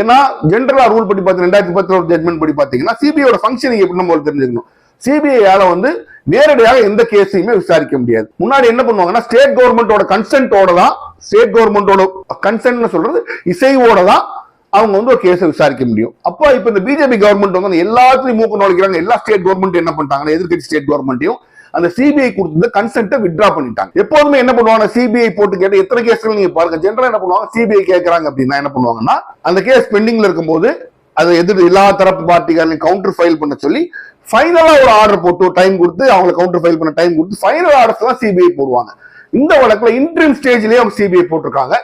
ஏன்னா ஜென்ரலா ரூல் படி பார்த்து ரெண்டாயிரத்தி பத்துல ஒரு ஜட்மெண்ட் படி பார்த்தீங்கன்னா சிபிஐயோட ஃபங்க்ஷனிங் எப்படி நம்ம தெரிஞ்சுக்கணும். சிபிஐயால வந்து நேரடியாக எந்த கேஸையுமே விசாரிக்க முடியாது. முன்னாடி என்ன பண்ணுவாங்கன்னா ஸ்டேட் கவர்மெண்டோட கன்சென்ட்டோட தான் ஸ்டேட் கவர்மெண்டோட கன்சென்ட்னு சொல்றது இசைவோட தான் அவங்க வந்து ஒரு கேஸை விசாரிக்க முடியும். அப்போ இப்போ இந்த பிஜேபி கவர்மெண்ட் வந்து எல்லாத்துலையும் மூக்கு நுழைக்கிறாங்க. எல்லா ஸ்டேட் கவர்மெண்ட் என்ன பண்ணிட்டாங்கன்னா எதிர்க்கட்சி ஸ்டேட் கவர்மெண்ட்டையும் அந்த சிபிஐ கொடுத்த கன்சென்ட்டை வித்ரா பண்ணிட்டாங்க. எப்போதுமே என்ன பண்ணுவாங்க? சிபிஐ போட்டு கேட்டு எத்தனை கேஸ்கள் நீங்க பாருங்க. ஜென்ரலா என்ன பண்ணுவாங்க? சிபிஐ கேட்கறாங்க அப்படின்னா என்ன பண்ணுவாங்கன்னா அந்த கேஸ் பெண்டிங்ல இருக்கும்போது அதை எதிர் எல்லா தரப்பு பார்ட்டிகாரையும் கவுண்டர் ஃபைல் பண்ண சொல்லி ஃபைனலா ஒரு ஆர்டர் போட்டு டைம் கொடுத்து அவங்களை கவுண்டர் ஃபைல் பண்ண டைம் கொடுத்து ஃபைனல் ஆர்டர்ஸ் தான் சிபிஐ போடுவாங்க. இந்த வழக்குல இன்ட்ரீம் ஸ்டேஜ்லயே அவங்க சிபிஐ போட்டிருக்காங்க.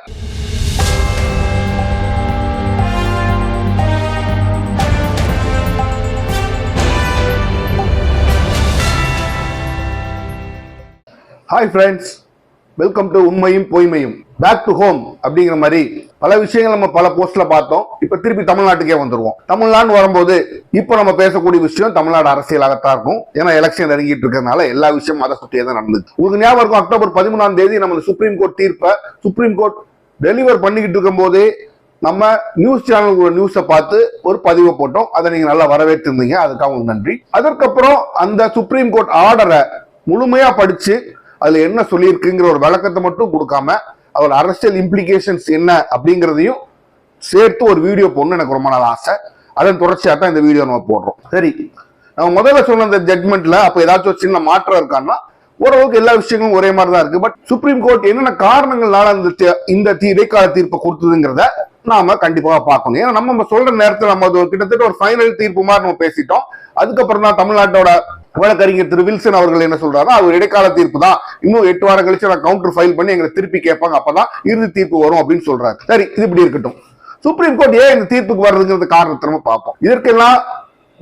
ஹாய் ஃப்ரெண்ட்ஸ் வெல்கம் டு உண்மையும் பொய்மையும். பேக் டு ஹோம் அப்படிங்கிற மாதிரி பல விஷயங்கள் நம்ம பல போஸ்ட்ல பார்த்தோம். இப்ப திருப்பி தமிழ்நாட்டுக்கே வந்துருவோம். தமிழ்நாடு வரும்போது இப்போ நம்ம பேசக்கூடிய விஷயம் தமிழ்நாடு அரசியலாகத்தான் இருக்கும். ஏன்னா எலெக்ஷன் நெருங்கிட்டு இருக்கிறதுனால எல்லா விஷயமும் அதை சுற்றியே தான் நடந்தது. உங்களுக்கு ஞாபகம் இருக்கும் அக்டோபர் பதிமூணாம் தேதி நம்ம சுப்ரீம் கோர்ட் தீர்ப்பை சுப்ரீம் கோர்ட் டெலிவர் பண்ணிக்கிட்டு இருக்கும் போதே நம்ம நியூஸ் சேனல் நியூஸை பார்த்து ஒரு பதிவை போட்டோம். அதை நீங்க நல்லா வரவேற்றிருந்தீங்க. அதுக்காக உங்களுக்கு நன்றி. அதற்கப்புறம் அந்த சுப்ரீம் கோர்ட் ஆர்டரை முழுமையா படிச்சு அதுல என்ன சொல்லியிருக்குங்கிற ஒரு விளக்கத்தை மட்டும் கொடுக்காம அதோட அரசியல் இம்ப்ளிகேஷன்ஸ் என்ன அப்படிங்கிறதையும் சேர்த்து ஒரு வீடியோ போடணும் எனக்கு ரொம்ப நாள் ஆசை. அதன் தொடர்ச்சியாக தான் இந்த வீடியோ நம்ம போடுறோம். சரி. நம்ம முதல்ல சொன்ன அந்த ஜட்மெண்ட்ல அப்போ ஏதாச்சும் ஒரு சின்ன மாற்றம் இருக்கான்னா ஓரளவுக்கு எல்லா விஷயங்களும் ஒரே மாதிரி தான் இருக்கு. பட் சுப்ரீம் கோர்ட் என்னென்ன காரணங்களால அந்த தீ- இந்த தீ- இடைக்கால தீர்ப்பை கொடுத்ததுங்கிறத நாம கண்டிப்பாக பார்க்கணும். ஏன்னா நம்ம சொல்ற நேரத்தில் நம்ம அது கிட்டத்தட்ட ஒரு ஃபைனல் தீர்ப்பு மாதிரி நம்ம பேசிட்டோம். அதுக்கப்புறம் தான் தமிழ்நாட்டோட வழக்கறிஞர் திரு வில்சன் அவர்கள் என்ன சொல்றாரு அது ஒரு இடைக்கால தீர்ப்பு தான். இன்னும் எட்டு வாரம் கழிச்சு நான் கவுண்டர் ஃபைல் பண்ணி எங்களை திருப்பி கேட்பாங்க. அப்பதான் இறுதி தீர்ப்பு வரும் அப்படின்னு சொல்றாரு. சரி இது இப்படி இருக்கட்டும். சுப்ரீம் கோர்ட் ஏன் இந்த தீர்ப்புக்கு வர்றதுங்கிறது காரணத்தை நம்ம பார்ப்போம். இதற்கெல்லாம்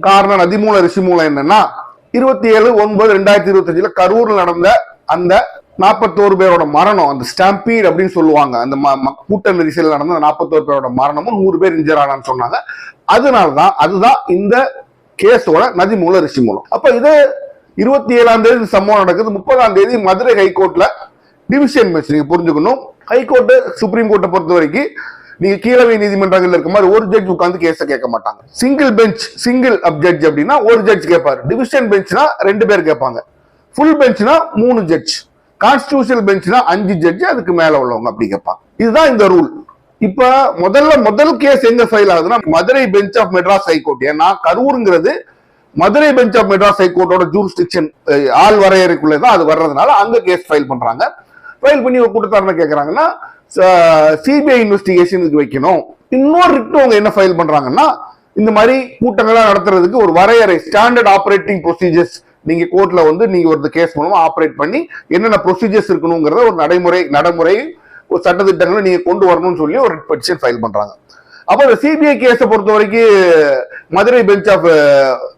காரணம் நதிமூல ரிஷிமூலம் என்னன்னா இருபத்தி ஏழு ஒன்பது ரெண்டாயிரத்தி இருபத்தஞ்சுல கரூர்ல நடந்த அந்த நாற்பத்தோரு பேரோட மரணம் அந்த ஸ்டாம்பீட் அப்படின்னு சொல்லுவாங்க. அந்த ம- கூட்ட நெரிசல் நடந்த நாற்பத்தோரு பேரோட மரணமும் நூறு பேர் இன்ஜர் ஆனான்னு சொன்னாங்க. அதனாலதான் அதுதான் இந்த கேஸோட ரிஷி மூலம். அப்ப இது இருபத்தி ஏழாம் தேதி சம்பவம் நடக்குது. முப்பதாம் தேதி மதுரை ஹைகோர்ட்ல டிவிஷன் பெஞ்ச் நீங்க புரிஞ்சுக்கணும். ஹைகோர்ட் சுப்ரீம் கோர்ட்டை பொறுத்த வரைக்கும் நீங்க கீழவை நீதிமன்றங்கள் இருக்க மாதிரி ஒரு ஜட்ஜ் உட்காந்து கேஸ கேட்க மாட்டாங்க. Single bench single of judge அப்படின்னா ஒரு ஜட்ஜ் கேட்பாரு. டிவிஷன் பெஞ்ச்னா ரெண்டு பேர் கேட்பாங்க. ஃபுல் பெஞ்ச்னா மூணு ஜட்ஜ் கான்ஸ்டியூஷனல் பெஞ்ச்னா அஞ்சு ஜட்ஜ் அதுக்கு மேல உள்ளவங்க அப்படி கேட்பாங்க. இதுதான் இந்த ரூல் இப்ப முதல்ல முதல் கேஸ் எங்க ஃபைல் ஆகுதுன்னா Madurai bench of Madras high court ஏன்னா கரூருங்கிறது மதுரை பெஞ்ச் ஆஃப் மெட்ராஸ் ஹைகோர்ட்டோட ஜூரிஸ்டிக்ஷன் ஆள் வரையறைக்குள்ளே தான் அது வர்றதுனால அங்க கேஸ் ஃபைல் பண்றாங்க. ஃபைல் பண்ணி ஒரு கூட்டத்தாரனை கேட்கறாங்கன்னா சிபிஐ இன்வெஸ்டிகேஷனுக்கு வைக்கணும். இன்னொரு ரிட்டு அவங்க என்ன ஃபைல் பண்றாங்கன்னா இந்த மாதிரி கூட்டங்கள்லாம் நடத்துறதுக்கு ஒரு வரையறை ஸ்டாண்டர்ட் ஆப்ரேட்டிங் ப்ரொசீஜர்ஸ் நீங்க கோர்ட்ல வந்து நீங்க ஒரு கேஸ் மூலமா ஆப்ரேட் பண்ணி என்னென்ன ப்ரொசீஜர்ஸ் இருக்கணுங்கிறத ஒரு நடைமுறை நடைமுறை ஒரு சட்டத்திட்டங்களை நீங்க கொண்டு வரணும்னு சொல்லி ஒரு பெட்டிஷன் ஃபைல் பண்றாங்க. அப்போ இந்த சிபிஐ கேஸை பொறுத்த வரைக்கும் Madurai bench of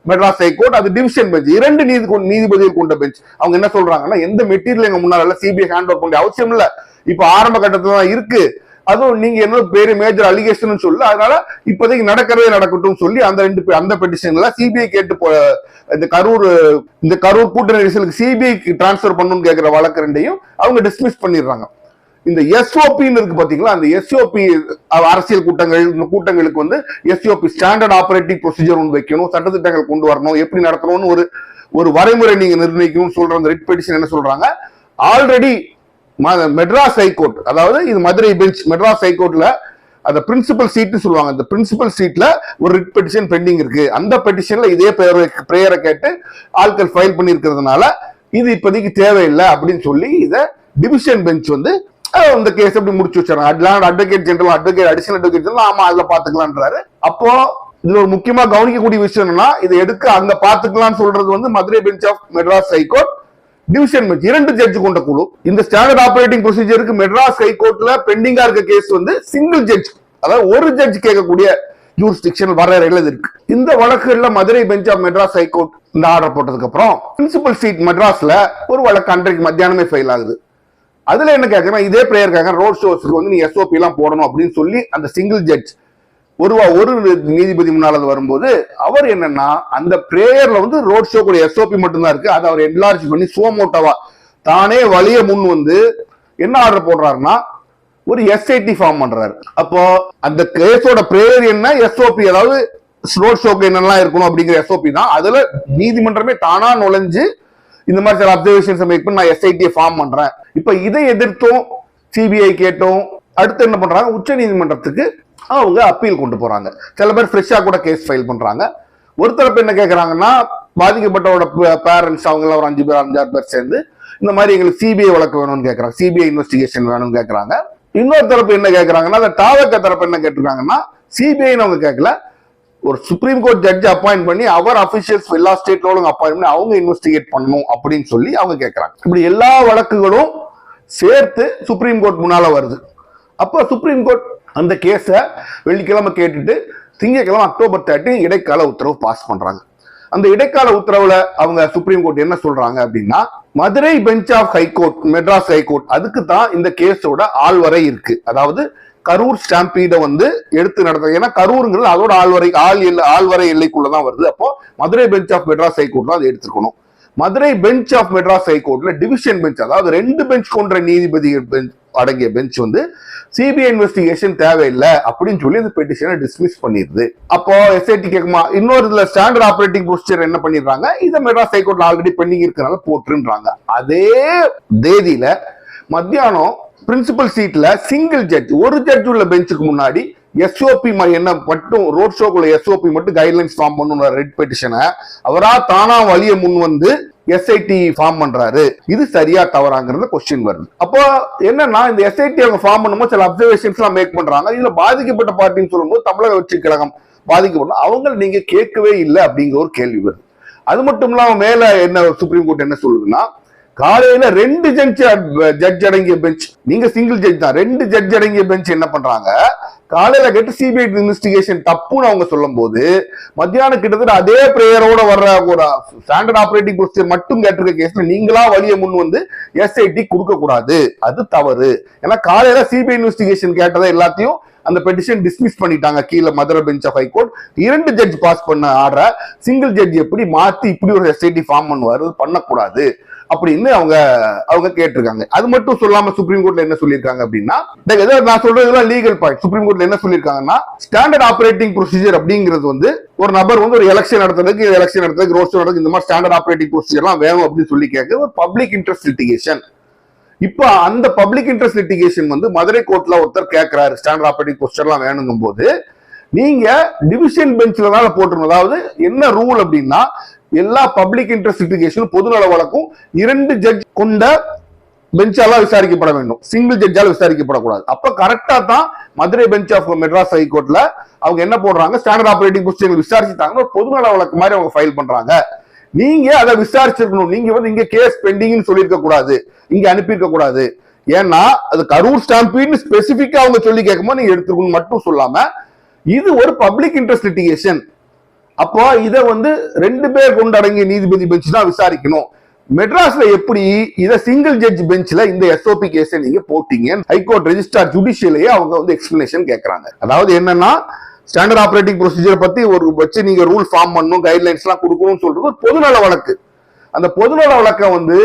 Madras high court அது டிவிஷன் பெஞ்ச் இரண்டு நீதி கொண்ட- நீதிபதிகள் கொண்ட பெஞ்ச் அவங்க என்ன சொல்றாங்கன்னா எந்த மெட்டீரியல் எங்க முன்னால சிபிஐ ஹேண்ட் ஓவர் பண்ண அவசியம் இல்ல. இப்ப ஆரம்ப கட்டத்துல தான் இருக்கு. அதுவும் நீங்க என்ன பேரு மேஜர் அலிகேஷன் சொல்லு அதனால இப்போதைக்கு நடக்கிறதே நடக்கட்டும் சொல்லி அந்த ரெண்டு அந்த பெட்டிஷன்ல சிபிஐ கேட்டு போ- இந்த கரூர் இந்த கரூர் கூட்ட நெரிசலுக்கு சிபிஐ டிரான்ஸ்பர் பண்ணணும்னு கேட்கிற வழக்கு ரெண்டையும் அவங்க டிஸ்மிஸ் பண்ணிடுறாங்க. இந்த எஸ்ஓபின்னு இருக்கு பாத்தீங்களா? அந்த எஸ்ஓபி அரசியல் கூட்டங்கள் இந்த கூட்டங்களுக்கு வந்து எஸ்ஓபி ஸ்டாண்டர்ட் ஆபரேட்டிங் ப்ரொசீஜர் ஒன்று வைக்கணும் சட்டத்திட்டங்கள் கொண்டு வரணும் எப்படி நடத்தணும்னு ஒரு ஒரு வரைமுறை நீங்க நிர்ணயிக்கணும்னு சொல்ற அந்த ரெட் பெட்டிஷன் என்ன சொல்றாங்க? ஆல்ரெடி மெட்ராஸ் ஹைகோர்ட் அதாவது இது மதுரை பெஞ்ச் மெட்ராஸ் ஹைகோர்ட்ல அந்த பிரின்சிபல் சீட்னு சொல்லுவாங்க. அந்த பிரின்சிபல் சீட்ல ஒரு ரிட் பெட்டிஷன் பெண்டிங் இருக்கு. அந்த பெட்டிஷன்ல இதே பிரேயரை கேட்டு ஆட்கள் ஃபைல் பண்ணியிருக்கிறதுனால இது இப்போதைக்கு தேவையில்லை அப்படின்னு சொல்லி இதை டிவிஷன் பெஞ்ச் வந்து இந்த கேஸ் எப்படி முடிச்சு வச்சிடறாங்க அட்லாண்ட் advocate general advocate additional advocate general ஆமா அதுல பாத்துக்கலான்றாரு அப்போ இதுல ஒரு முக்கியமா கவனிக்கக்கூடிய விஷயம் என்னன்னா இதை எடுக்க அங்க பாத்துக்கலாம்னு சொல்றது வந்து Madurai bench of Madras high court division bench இரண்டு ஜட்ஜ் கொண்ட குழு. இந்த ஸ்டாண்டர்ட் ஆபரேட்டிங் ப்ரொசீஜருக்கு மெட்ராஸ் ஹைகோர்ட்ல பெண்டிங்கா இருக்க கேஸ் வந்து சிங்கிள் ஜட்ஜ் அதாவது ஒரு ஜட்ஜ் கேட்கக்கூடிய ஜூரிஸ்டிக்ஷன் வரையறைகள் இது இருக்கு. இந்த வழக்குகள்ல Madurai bench of Madras high court இந்த ஆர்டர் போட்டதுக்கு அப்புறம் பிரின்சிபல் சீட் மெட்ராஸ்ல ஒரு வழக்கு அன்றைக்கு மத்தியானமே ஃபைல் ஆகுது. அதுல என்ன கேட்கறேன் இதே பிரேயர் கேட்கறேன் ரோட் ஷோஸ்க்கு வந்து நீ எஸ்ஓபி எல்லாம் போடணும் அப்படின்னு சொல்லி அந்த சிங்கிள் ஜட்ஜ் ஒருவா ஒரு நீதிபதி முன்னால் அது வரும்போது அவர் என்னன்னா அந்த பிரேயர்ல வந்து ரோட் ஷோ கூட எஸ்ஓபி மட்டும்தான் இருக்கு. அதை அவர் என்லார்ஜ் பண்ணி சோமோட்டோவா தானே வழிய முன் வந்து என்ன ஆர்டர் போடுறாருன்னா ஒரு எஸ்ஐடி ஃபார்ம் பண்றாரு. அப்போ அந்த கேஸோட பிரேயர் என்ன எஸ்ஓபி அதாவது ரோட் ஷோக்கு என்னெல்லாம் இருக்கணும் அப்படிங்கிற எஸ்ஓபி தான். அதுல நீதிமன்றமே தானா நுழைஞ்சு இந்த மாதிரி சில அப்சர்வேஷன் மேக் பண்ணி நான் எஸ்ஐடியை ஃபார்ம் பண்றேன். இப்போ இதை எதிர்த்தும் சிபிஐ கேட்டோம். அடுத்து என்ன பண்றாங்க? உச்ச நீதிமன்றத்துக்கு அவங்க அப்பீல் கொண்டு போறாங்க. சில பேர் ஃப்ரெஷ்ஷாக கூட கேஸ் ஃபைல் பண்றாங்க. ஒரு தரப்பு என்ன கேட்குறாங்கன்னா பாதிக்கப்பட்டவோட பேரண்ட்ஸ் அவங்களாம் ஒரு அஞ்சு பேர் அஞ்சாறு பேர் சேர்ந்து இந்த மாதிரி எங்களுக்கு சிபிஐ வழக்கு வேணும்னு கேட்குறாங்க சிபிஐ இன்வெஸ்டிகேஷன் வேணும்னு கேட்குறாங்க இன்னொரு தரப்பு என்ன கேட்குறாங்கன்னா அந்த டாவக்க தரப்பு என்ன கேட்டிருக்காங்கன்னா சிபிஐன்னு அவங்க கேட்கல ஒரு சுப்ரீம் கோர்ட் ஜட்ஜ் அப்பாயிண்ட் பண்ணி அவர் அபிஷியல்ஸ் எல்லா ஸ்டேட்லோடும் அப்பாயிண்ட் பண்ணி அவங்க இன்வெஸ்டிகேட் பண்ணணும் அப்படின்னு சொல்லி அவங்க கேட்கறாங்க இப்படி எல்லா வழக்குகளும் சேர்த்து சுப்ரீம் கோர்ட் முன்னால வருது. அப்போ சுப்ரீம் கோர்ட் அந்த கேஸை வெள்ளிக்கிழமை கேட்டுட்டு திங்கக்கிழமை அக்டோபர் தேர்ட்டின் இடைக்கால உத்தரவு பாஸ் பண்றாங்க. அந்த இடைக்கால உத்தரவுல அவங்க சுப்ரீம் கோர்ட் என்ன சொல்றாங்க அப்படின்னா Madurai bench of high court Madras high court அதுக்கு தான் இந்த கேஸோட ஆள்வரை இருக்கு. அதாவது கரூர் ஸ்டாம்பீடை வந்து எடுத்து நடத்த ஏன்னா கரூருங்கிறது அதோட ஆள்வரை ஆள் எல்லை ஆள்வரை எல்லைக்குள்ள தான் வருது. அப்போ Madurai bench of Madras high court தான் அதை எடுத்துக்கணும் மதுரை பெஞ்ச் ஆஃப் மெட்ராஸ் ஹைகோர்ட்ல டிவிஷன் பெஞ்ச் அதாவது ரெண்டு பெஞ்ச் கொண்ட நீதிபதிகள் பெஞ்ச் அடங்கிய பெஞ்ச் வந்து சிபிஐ இன்வெஸ்டிகேஷன் தேவையில்லை அப்படின்னு சொல்லி இந்த பெட்டிஷனை டிஸ்மிஸ் பண்ணிடுது. அப்போ எஸ்ஐடி கேட்குமா இன்னொரு இதுல ஸ்டாண்டர்ட் ஆப்ரேட்டிங் ப்ரொசீஜர் என்ன பண்ணிடுறாங்க? இதை மெட்ராஸ் ஹைகோர்ட்ல ஆல்ரெடி பெண்டிங் இருக்கிறனால போட்டுன்றாங்க அதே தேதியில மத்தியானம் பிரின்சிபல் சீட்ல சிங்கிள் ஜட்ஜ் ஒரு ஜட்ஜ் உள்ள பெஞ்சுக்கு முன்னாடி எஸ்ஓபி என்ன மட்டும் ரோட் ஷோக்குள்ள எஸ்ஓபி மட்டும் கைட்லைன்ஸ் ஃபார்ம் பண்ணுற ரெட் பெட்டிஷனை அவரா தானா வழிய முன் வந்து எஸ்ஐடி ஃபார்ம் பண்றாரு. இது சரியா தவறாங்கிறது கொஸ்டின் வருது. அப்போ என்னன்னா இந்த எஸ்ஐடி அவங்க ஃபார்ம் பண்ணும்போது சில அப்சர்வேஷன்ஸ் எல்லாம் மேக் பண்றாங்க. இதுல பாதிக்கப்பட்ட பார்ட்டின்னு சொல்லும்போது தமிழக வெற்றி கழகம் பாதிக்கப்படும். அவங்க நீங்க கேட்கவே இல்லை அப்படிங்கிற ஒரு கேள்வி வருது. அது மட்டும் இல்லாம மேல என்ன சுப்ரீம் கோர்ட் என்ன சொல்லுதுன்னா காலையில ரெண்டு ஜட்ஜ் ஜட்ஜ் அடங்கிய பெஞ்ச் நீங்க சிங்கிள் ஜட்ஜ் தான். ரெண்டு ஜட்ஜ் அடங்கிய பெஞ்ச் என்ன பண்றாங்க? காலையில கேட்டு சிபிஐ இன்வெஸ்டிகேஷன் தப்புன்னு அவங்க சொல்லும் போது மத்தியானம் கிட்டத்தட்ட அதே பிரேயரோட வர்ற ஒரு ஸ்டாண்டர்ட் ஆபரேட்டிங் ப்ரொசீஜர் மட்டும் கேட்டிருக்க கேஸ்ல நீங்களா வழிய முன் வந்து எஸ்ஐடி கொடுக்க கூடாது. அது தவறு. ஏன்னா காலையில சிபிஐ இன்வெஸ்டிகேஷன் கேட்டதை எல்லாத்தையும் அந்த பெட்டிஷன் டிஸ்மிஸ் பண்ணிட்டாங்க. கீழே Madurai bench of high court இரண்டு ஜட்ஜ் பாஸ் பண்ண ஆர்டரை சிங்கிள் ஜட்ஜ் எப்படி மாத்தி இப்படி ஒரு எஸ்ஐடி ஃபார்ம் பண்ணுவாரு? பண்ணக்கூடாது. அப்படின்னு அவங்க அவங்க கேட்டிருக்காங்க. அது மட்டும் சொல்லாம சுப்ரீம் கோர்ட்ல என்ன சொல்லியிருக்காங்க அப்படின்னா நான் சொல்றதுலாம் லீகல் பாயிண்ட் சுப்ரீம் கோர்ட்ல என்ன சொல்லியிருக்காங்கன்னா ஸ்டாண்டர்ட் ஆப்ரேட்டிங் ப்ரொசீஜர் அப்படிங்கிறது வந்து ஒரு நபர் வந்து ஒரு எலெக்ஷன் நடத்துறதுக்கு எலெக்ஷன் நடத்துறதுக்கு ரோஸ்ட் நடத்துக்கு இந்த மாதிரி ஸ்டாண்டர்ட் ஆப்ரேட்டிங் ப்ரொசீஜர்லாம் வேணும் அப்படின்னு சொல்லி கேட்க ஒரு பப்ளிக் இன்ட்ரெஸ்ட் லிட்டிகேஷன் இப்போ அந்த பப்ளிக் இன்ட்ரெஸ்ட் லிட்டிகேஷன் வந்து மதுரை கோர்ட்ல ஒருத்தர் கேட்கிறாரு. ஸ்டாண்டர்ட் ஆப்ரேட்டிங் ப்ரொசீஜர்லாம் வேணுங்கும் போது நீங்க டிவிஷன் பெஞ்ச்ல தான் போட்டுருணும். அதாவது என்ன ரூல் அப்படின்னா எல்லா பப்ளிக் இன்ட்ரெஸ்ட் லிட்டிகேஷனும் பொதுநல வழக்கும் இரண்டு ஜட்ஜ் கொண்ட பெஞ்சால விசாரிக்கப்பட வேண்டும். சிங்கிள் ஜட்ஜால விசாரிக்கப்படக்கூடாது. அப்ப கரெக்டா தான் மதுரை பெஞ்ச் ஆஃப் மெட்ராஸ் ஹைகோர்ட்ல அவங்க என்ன போடுறாங்க? ஸ்டாண்டர்ட் ஆபரேட்டிங் ப்ரொசீஜர் விசாரிச்சுட்டாங்க. பொதுநல வழக்கு மாதிரி அவங்க ஃபைல் பண்றாங்க. நீங்க அதை விசாரிச்சிருக்கணும். நீங்க வந்து இங்க கேஸ் பெண்டிங்னு சொல்லியிருக்க கூடாது. இங்க அனுப்பியிருக்க கூடாது. ஏன்னா அது கரூர் ஸ்டாம்பீட்னு ஸ்பெசிபிக்கா அவங்க சொல்லி கேட்கும்போது நீங்க எடுத்துக்கணும் மட்டும் சொல்லாம இது ஒரு பப்ளிக் இன்ட்ரெஸ்ட் லிட்டிகேஷன் அப்போ இதை வந்து ரெண்டு பேர் கொண்டு அடங்கிய நீதிபதி பெஞ்ச் தான் விசாரிக்கணும். மெட்ராஸ்ல எப்படி இதை சிங்கிள் ஜட்ஜ் பெஞ்ச்ல இந்த எஸ்ஓபி கேஸை நீங்க போட்டீங்க? ஹைகோர்ட் ரெஜிஸ்டார் ஜுடிஷியலையே அவங்க வந்து எக்ஸ்பிளனேஷன் கேட்கறாங்க அதாவது என்னன்னா ஸ்டாண்டர்ட் ஆப்ரேட்டிங் ப்ரொசீஜர் பத்தி ஒரு வச்சு நீங்க ரூல் ஃபார்ம் பண்ணணும் கைட்லைன்ஸ் எல்லாம் கொடுக்கணும்னு சொல்றது ஒரு பொதுநல வழக்கு. அந்த பொதுநல வழக்கை வந்து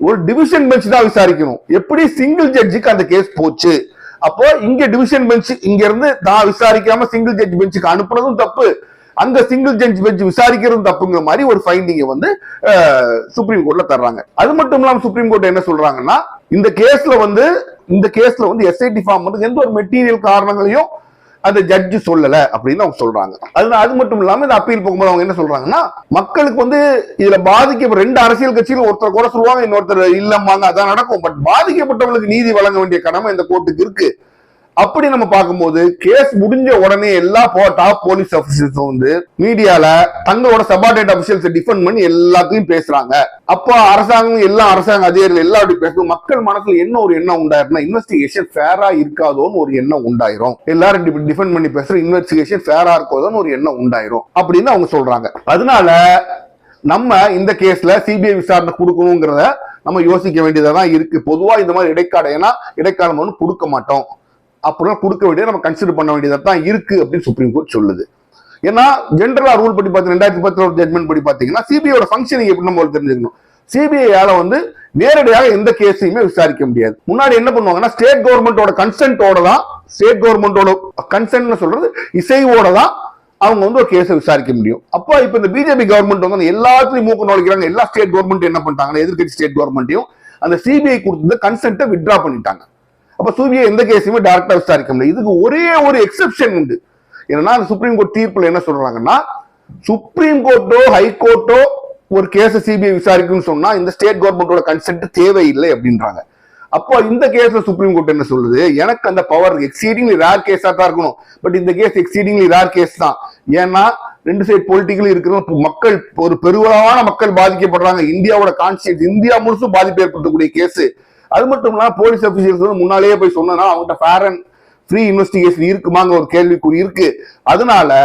ஒரு டிவிஷன் பெஞ்ச் தான் விசாரிக்கணும். எப்படி சிங்கிள் ஜட்ஜுக்கு அந்த கேஸ் போச்சு? அப்போ இங்க டிவிஷன் பெஞ்ச் இங்க இருந்து தான் விசாரிக்காம சிங்கிள் ஜட்ஜ் பெஞ்சுக்கு அனுப்புனதும் தப்பு. அங்க சிங்கிள் ஜட்ஜ் பெஞ்ச் விசாரிக்கிறது தப்புங்கிற மாதிரி ஒரு ஃபைண்டிங்கை வந்து சுப்ரீம் கோர்ட்ல தர்றாங்க. அது மட்டும் இல்லாம சுப்ரீம் கோர்ட் என்ன சொல்றாங்கன்னா இந்த கேஸ்ல வந்து இந்த கேஸ்ல வந்து எஸ்ஐடி ஃபார்ம் வந்து எந்த ஒரு மெட்டீரியல் காரணங்களையும் அந்த ஜட்ஜ் சொல்லல அப்படின்னு அவங்க சொல்றாங்க. அது அது மட்டும் இல்லாம இந்த அப்பீல் போகும்போது அவங்க என்ன சொல்றாங்கன்னா மக்களுக்கு வந்து இதுல பாதிக்க ரெண்டு அரசியல் கட்சியில் ஒருத்தர் கூட சொல்லுவாங்க இன்னொருத்தர் இல்லம்மாங்க அதான் நடக்கும். பட் பாதிக்கப்பட்டவங்களுக்கு நீதி வழங்க வேண்டிய கடமை இந்த கோர்ட்டுக்கு இருக்கு. அப்படி நம்ம பார்க்கும்போது கேஸ் முடிஞ்ச உடனே எல்லா டாப் போலீஸ் ஆபீசர்ஸும் வந்து மீடியால தங்களோட சபார்டேட் அபிஷியல்ஸ் டிஃபெண்ட் பண்ணி எல்லாத்தையும் பேசுறாங்க. அப்போ அரசாங்கம் எல்லா அரசாங்க அதிகாரிகள் எல்லாம் அப்படி பேசும் மக்கள் மனசுல என்ன ஒரு எண்ணம் உண்டாயிருன்னா இன்வெஸ்டிகேஷன் ஃபேரா இருக்காதோன்னு ஒரு எண்ணம் உண்டாயிரும். எல்லாரும் டிஃபெண்ட் பண்ணி பேசுற இன்வெஸ்டிகேஷன் ஃபேரா இருக்கோதோன்னு ஒரு எண்ணம் உண்டாயிரும். அப்படின்னு அவங்க சொல்றாங்க. அதனால நம்ம இந்த கேஸ்ல சிபிஐ விசாரணை கொடுக்கணுங்கிறத நம்ம யோசிக்க வேண்டியதா தான் இருக்கு. பொதுவா இந்த மாதிரி இடைக்கால ஏன்னா இடைக்காலம் ஒன்று கொடுக்க மாட்டோம். அப்படிலாம் கொடுக்க வேண்டியது நம்ம கன்சிடர் பண்ண வேண்டியதா தான் இருக்கு அப்படின்னு சுப்ரீம் கோர்ட் சொல்லுது. ஏன்னா ஜென்ரலா ரூல் படி பார்த்து ரெண்டாயிரத்தி பத்துல ஒரு ஜட்மெண்ட் படி பார்த்தீங்கன்னா சிபிஐயோட ஃபங்க்ஷனிங் எப்படி நம்ம தெரிஞ்சுக்கணும். சிபிஐயால வந்து நேரடியாக எந்த கேஸையுமே விசாரிக்க முடியாது. முன்னாடி என்ன பண்ணுவாங்கன்னா ஸ்டேட் கவர்மெண்டோட கன்சென்ட்டோட தான் ஸ்டேட் கவர்மெண்டோட கன்சென்ட்னு சொல்றது இசைவோட தான் அவங்க வந்து ஒரு கேஸை விசாரிக்க முடியும். அப்போ இப்போ இந்த பிஜேபி கவர்மெண்ட் வந்து அந்த மூக்க மூக்கு நுழைக்கிறாங்க. எல்லா ஸ்டேட் கவர்மெண்ட் என்ன பண்ணிட்டாங்கன்னா எதிர்க்கட்சி ஸ்டேட் கவர்மெண்ட்டையும் அந்த சிபிஐ கொடுத்தது கன்சென்ட்டை வித்ரா பண்ணிட்டாங்க. அப்ப சிபிஐ எந்த கேஸையுமே டேரக்டா விசாரிக்க முடியாது இதுக்கு ஒரே ஒரு எக்ஸெப்ஷன் உண்டு. என்னன்னா அந்த சுப்ரீம் கோர்ட் தீர்ப்புல என்ன சொல்றாங்கன்னா சுப்ரீம் கோர்ட்டோ ஹைகோர்ட்டோ ஒரு கேஸை சிபிஐ விசாரிக்கும்னு சொன்னா இந்த ஸ்டேட் கவர்மெண்டோட கன்சென்ட் தேவையில்லை அப்படின்றாங்க. அப்போ இந்த கேஸ்ல சுப்ரீம் கோர்ட் என்ன சொல்லுது? எனக்கு அந்த பவர் எக்ஸீடிங்லி ரேர் கேஸா தான் இருக்கணும். பட் இந்த கேஸ் எக்ஸீடிங்லி ரேர் கேஸ் தான். ஏன்னா ரெண்டு சைடு பொலிட்டிக்கலி இருக்கிற மக்கள் ஒரு பெருவளவான மக்கள் பாதிக்கப்படுறாங்க. இந்தியாவோட கான்சியன்ஸ் இந்தியா முழுசும் பாதிப்பு ஏற்படுத்தக்கூடிய கேஸ் அது மட்டும் இல்லாமல் போலீஸ் அஃபீஷியல்ஸ் வந்து முன்னாலேயே போய் சொன்னா அவங்ககிட்ட ஃபேர் அண்ட் ஃப்ரீ இன்வெஸ்டிகேஷன் இருக்குமாங்கிற ஒரு கேள்விக்குறி இருக்கு. அதனால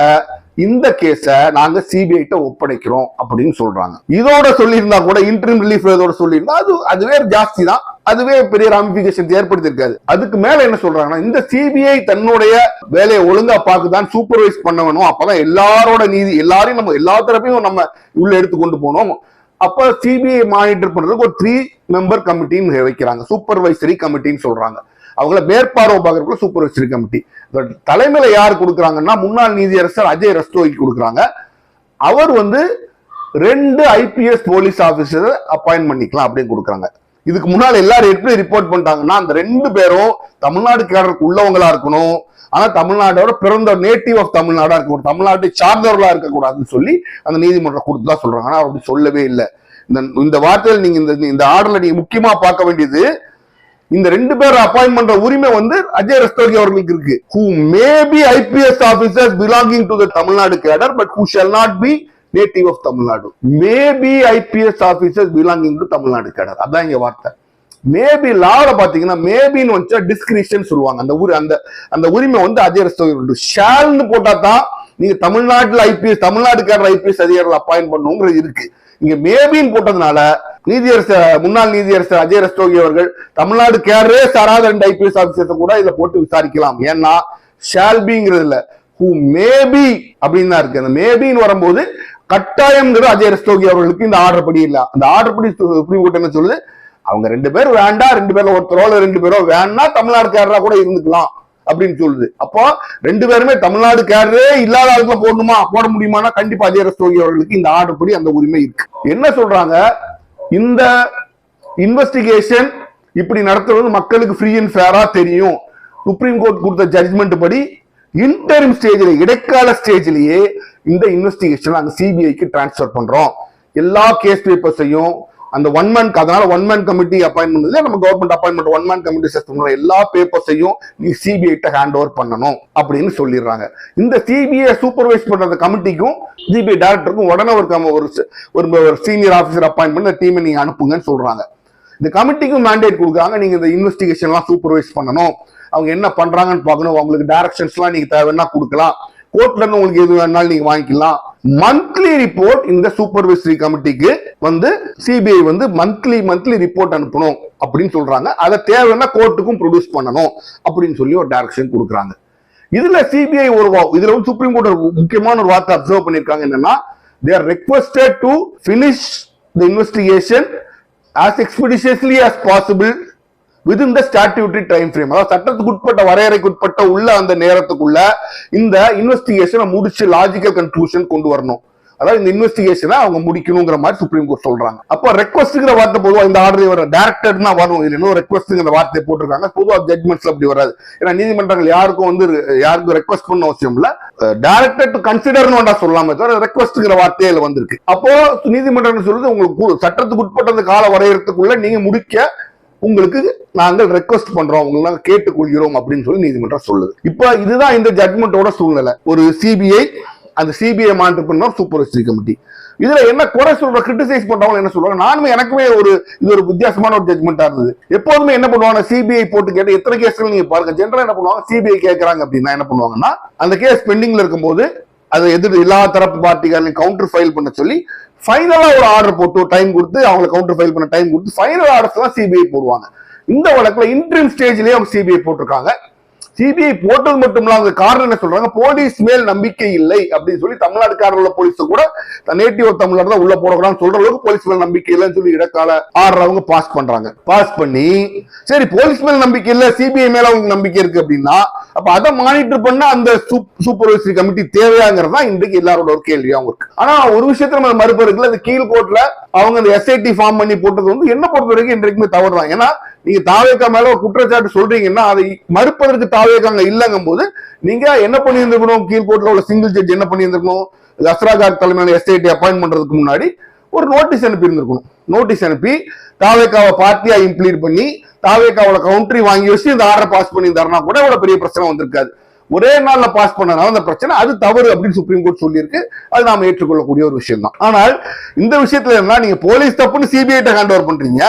இந்த கேஸ நாங்க சிபிஐட்ட ஒப்படைக்கிறோம் அப்படின்னு சொல்றாங்க. இதோட சொல்லியிருந்தா கூட இன்டர்ம் ரிலீஃப் இதோட சொல்லியிருந்தா அது அதுவே ஜாஸ்தி தான். அதுவே பெரிய ராமிபிகேஷன் ஏற்படுத்தி இருக்காது அதுக்கு மேல என்ன சொல்றாங்கன்னா இந்த சிபிஐ தன்னுடைய வேலையை ஒழுங்கா பார்க்குதான் சூப்பர்வைஸ் பண்ண வேணும். அப்பதான் எல்லாரோட நீதி எல்லாரையும் நம்ம எல்லா தரப்பையும் நம்ம உள்ள எடுத்து கொண்டு போனோம் அப்ப சிபிஐ மானிட்டர் பண்றதுக்கு ஒரு த்ரீ மெம்பர் கமிட்டின்னு வைக்கிறாங்க. சூப்பர்வைசரி கமிட்டின்னு சொல்றாங்க. அவங்கள மேற்பார்வை பார்க்கறதுக்கு சூப்பர்வைசரி கமிட்டி தலைமையில யார் கொடுக்குறாங்கன்னா முன்னாள் நீதியரசர் அஜய் ரஸ்தோகி கொடுக்குறாங்க. அவர் வந்து ரெண்டு ஐபிஎஸ் போலீஸ் ஆபீசர் அப்பாயின்ட் பண்ணிக்கலாம் அப்படின்னு கொடுக்குறாங்க. இதுக்கு முன்னால் எல்லாரும் எப்படி ரிப்போர்ட் பண்ணிட்டாங்கன்னா அந்த ரெண்டு பேரும் தமிழ்நாடு கேடருக்கு உள்ளவங்களா இருக்கணும். ஆனா தமிழ்நாடோட பிறந்த நேட்டிவ் ஆஃப் தமிழ்நாடா இருக்கணும் தமிழ்நாட்டை சார்ந்தவர்களா இருக்கக்கூடாதுன்னு சொல்லி அந்த நீதிமன்றம் கொடுத்துதான் சொல்றாங்க. ஆனா அப்படி சொல்லவே இல்லை. இந்த இந்த வார்த்தையில் நீங்க இந்த இந்த ஆர்டர்ல நீங்க முக்கியமா பார்க்க வேண்டியது இந்த ரெண்டு பேர் அப்பாயின்ட் பண்ற உரிமை வந்து அஜய் ரஸ்தோகி அவர்களுக்கு இருக்கு. Who may be IPS officers belonging to the Tamil Nadu cadre but who shall not be native of Tamil Nadu. May be IPS officers belonging to Tamil Nadu cadre அதான் இங்க வார்த்தை. மேபி லால பாத்தீங்கன்னா மேபின்னு வந்துச்சா டிஸ்கிரிப்ஷன் சொல்லுவாங்க. அந்த ஊர் அந்த அந்த உரிமை வந்து அஜய் ஷேல்னு உண்டு. போட்டா தான் நீங்க தமிழ்நாட்டில் ஐபிஎஸ் தமிழ்நாடு கேடர் ஐபிஎஸ் அதிகாரிகள் அப்பாயின் பண்ணுங்கிறது இருக்கு. இங்க மேபின்னு போட்டதுனால நீதியரசர் முன்னாள் நீதியரசர் அஜய் ரஸ்தோகி அவர்கள் தமிழ்நாடு கேரே சாராத ரெண்டு ஐபிஎஸ் ஆபீசர்ஸ் கூட இதுல போட்டு விசாரிக்கலாம். ஏன்னா ஷால்பிங்கிறது இல்ல. ஹூ மேபி அப்படின்னு தான் இருக்கு. அந்த மேபின்னு வரும்போது கட்டாயம்ங்கிறது அஜய் ரஸ்தோகி அவர்களுக்கு இந்த ஆர்டர் படி இல்ல. அந்த ஆர்டர் படி சுப்ரீம் கோர்ட் என்ன சொல்லுது? அவங்க ரெண்டு பேர் வேண்டாம் ரெண்டு பேர்ல ஒருத்தரோ இல்ல ரெண்டு பேரோ வேணா தமிழ்நாடு கேரளா கூட இருந்துக்கலாம் அப்படின்னு சொல்லுது. அப்போ ரெண்டு பேருமே தமிழ்நாடு கேரளே இல்லாத ஆளுக்கு போடணுமா? போட முடியுமானா கண்டிப்பா அஜய் ரஸ்தோகி அவர்களுக்கு இந்த ஆர்டர் படி அந்த உரிமை இருக்கு. என்ன சொல்றாங்க? இந்த இன்வெஸ்டிகேஷன் இப்படி நடத்துறது மக்களுக்கு ஃப்ரீ அண்ட் ஃபேரா தெரியும். சுப்ரீம் கோர்ட் கொடுத்த ஜட்ஜ்மெண்ட் படி இன்டர்ம் ஸ்டேஜில் இடைக்கால ஸ்டேஜ்லயே இந்த இன்வெஸ்டிகேஷன் நாங்கள் சிபிஐக்கு டிரான்ஸ்ஃபர் பண்றோம். எல்லா கேஸ் பேப்பர்ஸையும் அந்த ஒன் மேன் அதனால ஒன் மேன் கமிட்டி அப்பாயின்ட் நம்ம government appointment one man committee சிஸ்டம்ல எல்லா பேப்பர்ஸையும் நீ சிபிஐ ஹேண்ட் ஓவர் பண்ணணும் அப்படின்னு சொல்லிடுறாங்க. இந்த சிபிஐ சூப்பர்வைஸ் பண்ற அந்த கமிட்டிக்கும் சிபிஐ டைரக்டருக்கும் உடனே ஒரு ஒரு சீனியர் ஆஃபீஸர் அப்பாயின்மெண்ட் பண்ணி டீமை நீங்க அனுப்புங்கன்னு சொல்றாங்க. இந்த கமிட்டிக்கும் மேண்டேட் கொடுக்குறாங்க நீங்க இந்த இன்வெஸ்டிகேஷன்லாம் சூப்பர்வைஸ் பண்ணணும். அவங்க என்ன பண்றாங்கன்னு பார்க்கணும். அவங்களுக்கு டைரக்ஷன்ஸ்லாம் நீங்க தேவைன்னா கொடுக்கலாம். கோர்ட்ல இருந்து உங்களுக்கு எது வேணாலும் நீங்க வாங்கிக்கலாம். மந்த்லி ரிப்போர்ட் இந்த சூப்பர்வைசரி கமிட்டிக்கு வந்து சிபிஐ வந்து மந்த்லி மந்த்லி ரிப்போர்ட் அனுப்பணும் அப்படின்னு சொல்றாங்க. அதை தேவைன்னா கோர்ட்டுக்கும் ப்ரொடியூஸ் பண்ணணும் அப்படின்னு சொல்லி ஒரு டைரக்ஷன் கொடுக்குறாங்க. இதுல சிபிஐ ஒரு இதுல வந்து சுப்ரீம் கோர்ட் முக்கியமான ஒரு வார்த்தை அப்சர்வ் பண்ணிருக்காங்க என்னன்னா they're requested to finish the investigation as expeditiously as possible within the the time frame அதாவது சட்டத்துக்கு உட்பட்ட வரையறைக்கு உட்பட்ட உள்ள அந்த நேரத்துக்குள்ள இந்த இன்வெஸ்டிகேஷனை முடிச்சு லாஜிக்கல் கன்க்ளூஷன் கொண்டு வரணும். அதாவது இந்த இன்வெஸ்டிகேஷனை அவங்க முடிக்கணுங்கிற மாதிரி சுப்ரீம் கோர்ட் சொல்றாங்க. அப்போ ரெக்வஸ்ட்ங்கிற வார்த்தை பொதுவாக இந்த ஆர்டர் வர டேரக்டர் தான் வரும் இதுல இன்னும் ரெக்வஸ்ட்ங்கிற வார்த்தையை போட்டிருக்காங்க. பொதுவாக ஜட்மெண்ட்ஸ் அப்படி வராது. ஏன்னா நீதிமன்றங்கள் யாருக்கும் வந்து யாருக்கும் ரெக்வஸ்ட் பண்ண அவசியம் இல்ல. டேரக்டர் டு கன்சிடர்னு வேண்டாம் சொல்லாம தவிர ரெக்வஸ்ட்ங்கிற வார்த்தையே வந்திருக்கு. அப்போ நீதிமன்றம் சொல்லுது உங்களுக்கு சட்டத்துக்கு உட்பட்ட அந்த கால வரையறதுக்குள்ள நீங்க முடிக்க உங்களுக்கு நாங்கள் ரெக்வஸ்ட் பண்றோம் உங்களை நாங்கள் கேட்டுக்கொள்கிறோம் அப்படின்னு சொல்லி நீதிமன்றம் சொல்லுது. இப்போ இதுதான் இந்த ஜட்மெண்ட்டோட சூழ்நிலை. ஒரு சிபிஐ அந்த சிபிஐ மானிட்டர் பண்ண சூப்பர்வைசரி கமிட்டி இதுல என்ன குறை சொல்ற கிரிட்டிசைஸ் பண்றவங்க என்ன சொல்றாங்க நானும் எனக்குமே ஒரு இது ஒரு வித்தியாசமான ஒரு ஜட்மெண்டா இருந்தது. எப்போதுமே என்ன பண்ணுவாங்க? சிபிஐ போட்டு கேட்டு எத்தனை கேஸ்கள் நீங்க பாருங்க. ஜென்ரல் என்ன பண்ணுவாங்க? சிபிஐ கேட்கறாங்க அப்படின்னா என்ன பண்ணுவாங்கன்னா அந்த கேஸ் பெண்டிங்ல இருக்கும்போது அதை எதிர் எல்லா தரப்பு பார்ட்டிகாரையும் கவுண்டர் ஃபைல் பண்ண சொல்லி ஃபைனலா ஒரு ஆர்டர் போட்டு டைம் கொடுத்து அவங்களை கவுண்டர் ஃபைல் பண்ண டைம் கொடுத்து ஃபைனல் ஆர்டர்ஸ் தான் சிபிஐ போடுவாங்க. இந்த வழக்குல இன்ட்ரீம் ஸ்டேஜ்லயே அவங்க சிபிஐ போட்டிருக்காங்க. சிபிஐ போட்டது மட்டும் இல்லாம காரணம் என்ன சொல்றாங்க? போலீஸ் மேல் நம்பிக்கை இல்லை அப்படின்னு சொல்லி தமிழ்நாடுக்காரர் உள்ள போலீஸ் கூட நேட்டிவ் தமிழ்நாடு தான் உள்ள போடக்கூடாதுன்னு சொல்ற அளவுக்கு போலீஸ் மேல் நம்பிக்கை இல்லைன்னு சொல்லி இடக்கால ஆர்டர் அவங்க பாஸ் பண்றாங்க. பாஸ் பண்ணி சரி போலீஸ் மேல் நம்பிக்கை இல்ல சிபிஐ மேல அவங்க நம்பிக்கை இருக்கு அப்படின்னா அப்ப அதை மானிட்டர் பண்ண அந்த சூப்பர்வைசரி கமிட்டி தேவையாங்கிறது தான் இன்றைக்கு எல்லாரோட ஒரு கேள்வியாகவும் இருக்கு. ஆனா ஒரு விஷயத்துல நம்ம மறுப்பு இருக்குல்ல அந்த கீழ் கோர்ட்ல அவங்க அந்த எஸ்ஐடி ஃபார்ம் பண்ணி போட்டது வந்து என்ன பொறுத்த வரைக்கும் இன்றைக்குமே தவறு தான் ஏன்னா நீங்க தாவேக்கா மேல ஒரு குற்றச்சாட்டு சொல்றீங்கன்னா அதை மறுப்பதற்கு தாவேக்காங்க இல்லங்கும் போது நீங்க என்ன பண்ணியிருந்திருக்கணும்? கீழ் கோர்ட்ல உள்ள சிங்கிள் ஜட்ஜ் என்ன பண்ணியிருந்திருக்கணும்? அஸ்ரா கார்க் தலைமையான எஸ்ஐடி அப்பாயின்ட் பண்றதுக்கு முன்னாடி ஒரு நோட்டீஸ் அனுப்பி இருந்திருக்கணும் நோட்டீஸ் அனுப்பி தாவேக்காவை பார்ட்டியா இம்ப்ளீட் பண்ணி தாவேக்காவோட கவுண்டரி வாங்கி வச்சு இந்த ஆர்டர் பாஸ் பண்ணியிருந்தாருனா கூட இவ்வளவு பெரிய பிரச்சனை வந்திருக்காது. ஒரே நாள்ல பாஸ் பண்ணனால அந்த பிரச்சனை அது தவறு அப்படின்னு சுப்ரீம் கோர்ட் சொல்லியிருக்கு. அது நாம ஏற்றுக்கொள்ளக்கூடிய ஒரு விஷயம் தான் ஆனால் இந்த விஷயத்துல என்ன நீங்க போலீஸ் தப்புன்னு சிபிஐட்ட ஹேண்ட் ஓவர் பண்றீங்க.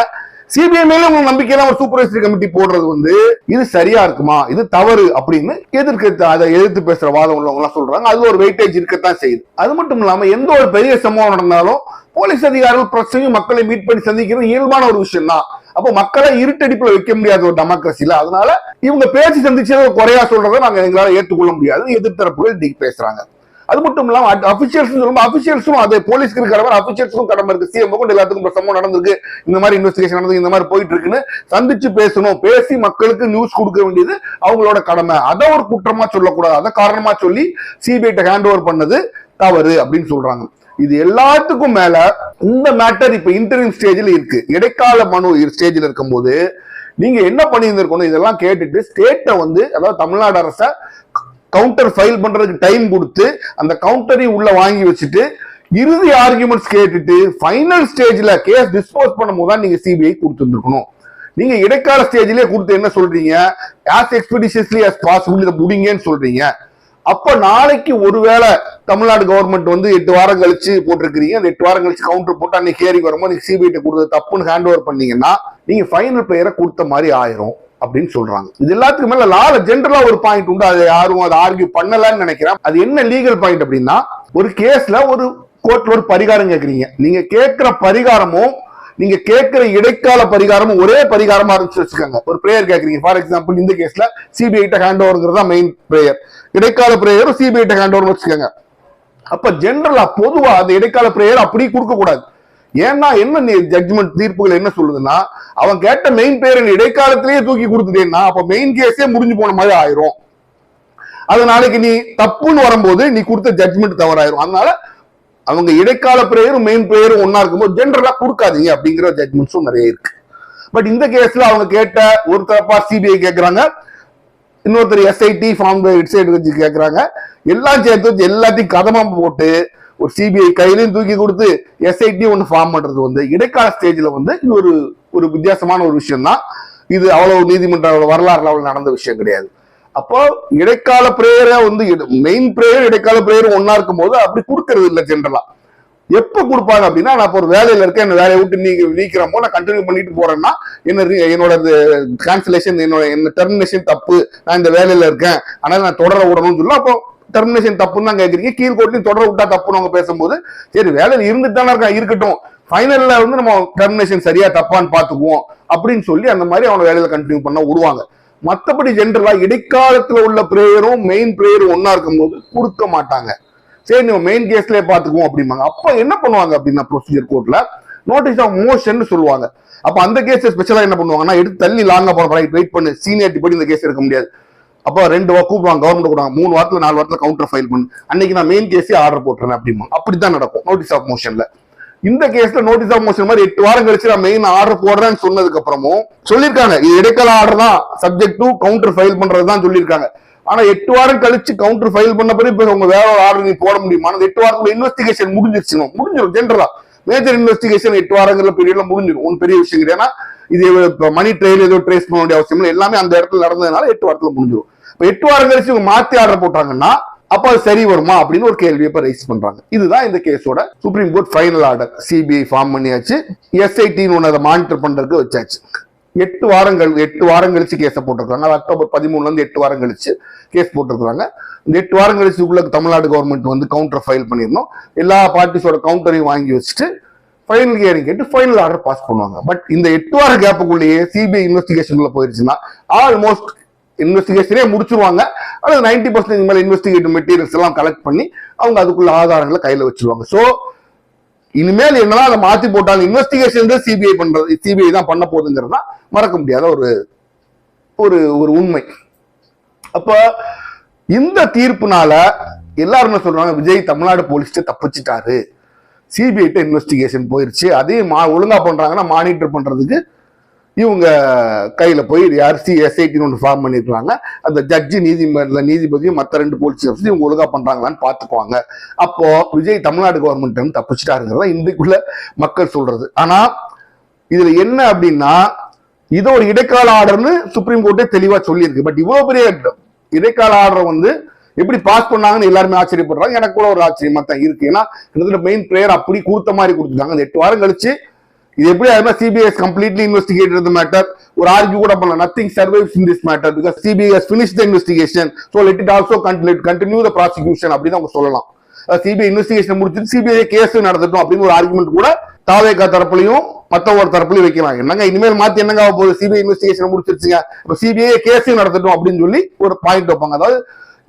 சிபிஐ மேல உங்களுக்கு நம்பிக்கையில ஒரு சூப்பர்வைசரி கமிட்டி போடுறது வந்து இது சரியா இருக்குமா? இது தவறு அப்படின்னு எதிர்க்க அதை எதிர்த்து பேசுற வாதம் உள்ளவங்க எல்லாம் சொல்றாங்க. அது ஒரு வெயிட்டேஜ் இருக்கத்தான் செய்யுது. அது மட்டும் இல்லாம எந்த ஒரு பெரிய சம்பவம் நடந்தாலும் போலீஸ் அதிகாரிகள் பிரச்சனையும் மக்களை மீட் பண்ணி சந்திக்கிறது இயல்பான ஒரு விஷயம் தான் அப்போ மக்களை இருட்டடிப்புல வைக்க முடியாத ஒரு டெமோக்ரஸில அதனால இவங்க பேச்சு சந்திச்சதை குறையா சொல்றதை நாங்க எங்களால ஏற்றுக்கொள்ள முடியாது. எதிர்த்தரப்புகள் இன்னைக்கு பேசுறாங்க. அது மட்டும் இல்லாம அபிஷியல்ஸ் சொல்லும்போது அபிஷியல்ஸும் அது போலீஸ்க்கு இருக்கிற மாதிரி அபிஷியல்ஸும் கடமை இருக்கு. சிஎம் கொண்டு எல்லாத்துக்கும் ஒரு சம்பவம் நடந்திருக்கு. இந்த மாதிரி இன்வெஸ்டிகேஷன் நடந்து இந்த மாதிரி போயிட்டு இருக்குன்னு சந்திச்சு பேசணும். பேசி மக்களுக்கு நியூஸ் கொடுக்க வேண்டியது அவங்களோட கடமை. அதை ஒரு குற்றமா சொல்லக்கூடாது. அதை காரணமா சொல்லி சிபிஐ ஹேண்ட் ஓவர் பண்ணது தவறு அப்படின்னு சொல்றாங்க. இது எல்லாத்துக்கும் மேல இந்த மேட்டர் இப்ப இன்டர்வியூ ஸ்டேஜில் இருக்கு. இடைக்கால மனு ஸ்டேஜில் இருக்கும்போது நீங்க என்ன பண்ணியிருந்திருக்கணும்? இதெல்லாம் கேட்டுட்டு ஸ்டேட்டை வந்து அதாவது தமிழ்நாடு அரச கவுண்டர் ஃபைல் பண்றதுக்கு டைம் கொடுத்து அந்த கவுண்டரையும் உள்ள வாங்கி வச்சுட்டு இறுதி ஆர்குமெண்ட்ஸ் கேட்டுட்டு ஃபைனல் ஸ்டேஜ்ல கேஸ் டிஸ்போஸ் பண்ணும்போது தான் நீங்க சிபிஐ கொடுத்துருக்கணும் நீங்க இடைக்கால ஸ்டேஜ்லயே கொடுத்து என்ன சொல்றீங்க? ஆஸ் எக்ஸ்பெடிஷியஸ்லி ஆஸ் பாசிபிள் இதை முடிங்கன்னு சொல்றீங்க. அப்ப நாளைக்கு ஒருவேளை தமிழ்நாடு கவர்மெண்ட் வந்து எட்டு வாரம் கழிச்சு போட்டிருக்கிறீங்க. அந்த எட்டு வாரம் கழிச்சு கவுண்டர் போட்டு அன்னைக்கு ஹியரிங் வரும்போது நீங்க சிபிஐ கொடுத்தது தப்புன்னு ஹேண்ட் ஓவர் பண்ணீங்கன்னா நீங்க ஃபைனல் பெயரை கொடுத்த மாதிரி ஆயிரும். அப்படின்னு சொல்றாங்க. இது எல்லாத்துக்கு மேல லால ஜென்ரலா ஒரு பாயிண்ட் உண்டு. அதை யாரும் அதை ஆர்கியூ பண்ணலன்னு நினைக்கிறேன். அது என்ன லீகல் பாயிண்ட் அப்படின்னா ஒரு கேஸ்ல ஒரு கோர்ட்ல ஒரு பரிகாரம் கேட்குறீங்க நீங்க கேட்கிற பரிகாரமும் நீங்க கேட்கிற இடைக்கால பரிகாரமும் ஒரே பரிகாரமா இருந்துச்சு வச்சுக்கோங்க. ஒரு பிரேயர் கேட்குறீங்க ஃபார் எக்ஸாம்பிள் இந்த கேஸ்ல சிபிஐ ஹேண்ட் ஓவருங்கிறது தான் மெயின் பிரேயர் இடைக்கால பிரேயரும் சிபிஐ ஹேண்ட் ஓவர் வச்சுக்கோங்க. அப்ப ஜென்ரலா பொதுவா அந்த இடைக்கால பிரேயர் அப்படி கொடுக்க கூடாது. ஏன்னா என்ன நீ ஜட்ஜ்மெண்ட் தீர்ப்புகள் என்ன சொல்லுதுன்னா அவன் கேட்ட மெயின் பேரன் இடைக்காலத்திலேயே தூக்கி கொடுத்துட்டேன்னா அப்ப மெயின் கேஸே முடிஞ்சு போன மாதிரி ஆயிரும். அது நாளைக்கு நீ தப்புன்னு வரும்போது நீ கொடுத்த ஜட்ஜ்மெண்ட் தவறாயிரும். அதனால அவங்க இடைக்கால பிரேயரும் மெயின் பிரேயரும் ஒன்னா இருக்கும்போது ஜென்ரலா கொடுக்காதீங்க அப்படிங்கிற ஜட்மெண்ட்ஸும் நிறைய இருக்கு. பட் இந்த கேஸ்ல அவங்க கேட்ட ஒரு தரப்பா சிபிஐ கேட்கறாங்க இன்னொருத்தர் எஸ்ஐடி ஃபார்ம் வெப்சைட் வச்சு கேட்கறாங்க எல்லாம் சேர்த்து வச்சு எல்லாத்தையும் கதமா போட்டு ஒரு சிபிஐ கையிலையும் தூக்கி கொடுத்து எஸ்ஐடி ஒன்று ஃபார்ம் பண்றது வந்து இடைக்கால ஸ்டேஜ்ல வந்து இது ஒரு ஒரு வித்தியாசமான ஒரு விஷயம் தான் இது அவ்வளவு நீதிமன்ற வரலாறுல அவ்வளவு நடந்த விஷயம் கிடையாது. அப்போ இடைக்கால பிரேயரை வந்து மெயின் பிரேயர் இடைக்கால பிரேயர் ஒன்னா இருக்கும் போது அப்படி கொடுக்கறது இல்லை ஜென்ரலா எப்ப கொடுப்பாங்க அப்படின்னா நான் இப்போ ஒரு வேலையில இருக்கேன் என்ன வேலையை விட்டு நீங்க நீக்கிறமோ நான் கண்டினியூ பண்ணிட்டு போறேன்னா என்ன என்னோட கேன்சலேஷன் என்னோட என்ன டெர்மினேஷன் தப்பு நான் இந்த வேலையில இருக்கேன் ஆனால் நான் தொடர விடணும்னு சொல்லலாம் அப்போ டெர்மினேஷன் தப்புன்னு தான் கேட்குறீங்க கீழ் தொடர விட்டா தப்புன்னு அவங்க பேசும்போது சரி வேலையில இருந்துட்டு தானே இருக்கா இருக்கட்டும். ஃபைனல்ல வந்து நம்ம டெர்மினேஷன் சரியா தப்பான்னு பார்த்துக்குவோம். அப்படின்னு சொல்லி அந்த மாதிரி அவனை வேலையில கண்டினியூ பண்ண விடுவாங்க. மத்தபடி ஜென்ரலா இடைக்காலத்துல உள்ள ப்ரேயரும் மெயின் ப்ரேயரும் ஒன்னா இருக்கும்போது கொடுக்க மாட்டாங்க. சரி நம்ம மெயின் கேஸ்லயே பாத்துக்குவோம் அப்படிம்பாங்க. அப்ப என்ன பண்ணுவாங்க அப்படின்னா ப்ரொசீஜர் கோர்ட்ல நோட்டீஸ் ஆஃப் மோஷன் சொல்லுவாங்க. அப்ப அந்த கேஸ் ஸ்பெஷலா என்ன பண்ணுவாங்கன்னா எடுத்து தள்ளி லாங்கா போன ரைட் வெயிட் பண்ணு. சீனியாரிட்டி படி இந்த கேஸ் எடுக்க முடியாது. அப்போ ரெண்டு வா கூப்பிடுவாங்க கவர்மெண்ட் கூட மூணு வாரத்துல நாலு வாரத்துல கவுண்டர் ஃபைல் பண்ணு. அன்னைக்கு நான் மெயின் கேஸே ஆர்டர் போட்டுறேன் அப்படிமா அப்படிதான் நடக்கும் நோட்டீஸ் ஆஃப் மோஷன்ல இந்த கேஸ்ல நோட்டீஸ் ஆஃப் மோஷன் மாதிரி எட்டு வாரம் கழிச்சு நான் மெயின் ஆர்டர் போடுறேன்னு சொன்னதுக்கு அப்புறமும் சொல்லியிருக்காங்க. இது இடைக்கால ஆர்டர் தான் சப்ஜெக்ட் டு கவுண்டர் ஃபைல் பண்றது தான் சொல்லியிருக்காங்க. ஆனா எட்டு வாரம் கழிச்சு கவுண்டர் ஃபைல் பண்ண பிறகு இப்ப உங்க வேற ஆர்டர் நீ போட முடியுமா? அந்த எட்டு வாரத்துல இன்வெஸ்டிகேஷன் முடிஞ்சிருச்சுங்க. முடிஞ்சிடும் ஜென்ரலா மேஜர் இன்வெஸ்டிகேஷன் எட்டு வாரங்கிற பீரியட்ல முடிஞ்சிடும் ஒன்றும் பெரிய விஷயம் கிடையாது. ஏன்னா இது மணி ட்ரெயில் ஏதோ ட்ரேஸ் பண்ண வேண்டிய அவசியம் இல்லை. எல்லாமே அந்த இடத்துல நடந்ததுனால எட்டு வாரத்துல முடிஞ்சிடும் இப்போ எட்டு வாரம் கழிச்சு இவங்க மாத்தி ஆர்டர் போட்டாங்கன்னா அப்ப அது சரி வருமா அப்படின்னு ஒரு கேள்வியை இப்ப ரைஸ் பண்றாங்க. இதுதான் இந்த கேஸோட supreme court final order CBI form பண்ணியாச்சு. எஸ்ஐடின்னு ஒன்று அதை மானிட்டர் பண்றதுக்கு வச்சாச்சு. எட்டு வாரங்கள் எட்டு வாரம் கழிச்சு கேஸை போட்டிருக்காங்க அது அக்டோபர் பதிமூணுல இருந்து எட்டு வாரம் கழிச்சு கேஸ் போட்டிருக்காங்க இந்த எட்டு வாரம் கழிச்சுக்குள்ள தமிழ்நாடு கவர்மெண்ட் வந்து கவுண்டர் ஃபைல் பண்ணிடணும். எல்லா பார்ட்டிஸோட கவுண்டரையும் வாங்கி வச்சுட்டு ஃபைனல் ஹியரிங் கேட்டு ஃபைனல் ஆர்டர் பாஸ் பண்ணுவாங்க. பட் இந்த எட்டு வார கேப்புக்குள்ளேயே சிபிஐ இன்வெஸ்டிகேஷன்ல போயிருச்சுன்னா ஆல்மோஸ்ட் இன்வெஸ்டிகேஷனே முடிச்சிருவாங்க. அல்லது நைன்டி பர்சன்டேஜ் மேலே இன்வெஸ்டிகேட்டிவ் மெட்டீரியல்ஸ் எல்லாம் கலெக்ட் பண்ணி அவங்க அதுக்குள்ள ஆதாரங்களை கையில் வச்சிருவாங்க. ஸோ இனிமேல் என்னதான் அதை மாற்றி போட்டாங்க இன்வெஸ்டிகேஷன் சிபிஐ பண்ணுறது சிபிஐ தான் பண்ண போகுதுங்கிறது தான் மறக்க முடியாத ஒரு ஒரு ஒரு உண்மை. அப்போ இந்த தீர்ப்புனால எல்லாரும் என்ன சொல்றாங்க விஜய் தமிழ்நாடு போலீஸ்ட்டு தப்பிச்சிட்டாரு. சிபிஐட்ட இன்வெஸ்டிகேஷன் போயிருச்சு. அதையும் மா ஒழுங்கா பண்றாங்கன்னா மானிட்டர் பண்றதுக்கு இவங்க கையில் போய் யார்? சி எஸ்ஐடின்னு ஒன்று ஃபார்ம் பண்ணியிருக்காங்க அந்த ஜட்ஜி நீதிமன்ற நீதிபதியும் மற்ற ரெண்டு போலீஸ் ஆஃபீஸர் இவங்க ஒழுங்காக பண்ணுறாங்களான்னு பார்த்துக்குவாங்க. அப்போது விஜய் தமிழ்நாடு கவர்மெண்ட் வந்து தப்பிச்சிட்டாருங்கிறதா இன்றைக்குள்ள மக்கள் சொல்கிறது ஆனால் இதில் என்ன அப்படின்னா இது ஒரு இடைக்கால ஆர்டர்னு சுப்ரீம் கோர்ட்டே தெளிவாக சொல்லியிருக்கு. பட் இவ்வளோ பெரிய இடைக்கால ஆர்டர் வந்து எப்படி பாஸ் பண்ணாங்கன்னு எல்லாருமே ஆச்சரியப்படுறாங்க. எனக்கு கூட ஒரு ஆச்சரியமா தான் இருக்கு. ஏன்னா கிட்டத்தட்ட மெயின் பிரேயர் அப்படி கொடுத்த மாதிரி கொடுத்துருக்காங்க அந்த எட்டு வாரம் கழிச்சு இது எப்படி ஆகுதுன்னா சிபிஎஸ் கம்ப்ளீட்லி இன்வெஸ்டிகேட் மேட்டர் ஒரு ஆர்கியூ கூட பண்ணலாம். Nothing survives in this matter because CBS finish the investigation so let it also continue the prosecution அப்படின்னு அவங்க சொல்லலாம். சிபிஐ இன்வெஸ்டிகேஷன் முடிச்சுட்டு சிபிஐ கேஸ் நடத்தட்டும் அப்படின்னு ஒரு ஆர்குமெண்ட் கூட தாவேகா தரப்புலையும் மத்த ஒரு தரப்புலையும் வைக்கலாம். என்னங்க இனிமேல் மாத்தி என்னங்க ஆக போகுது? சிபிஐ இன்வெஸ்டிகேஷன் முடிச்சிருச்சுங்க. இப்போ சிபிஐ கேஸையும் நடத்தட்டும் அப்படின்னு சொல்லி ஒரு பாயிண்ட் வைப்பாங்க. அதாவது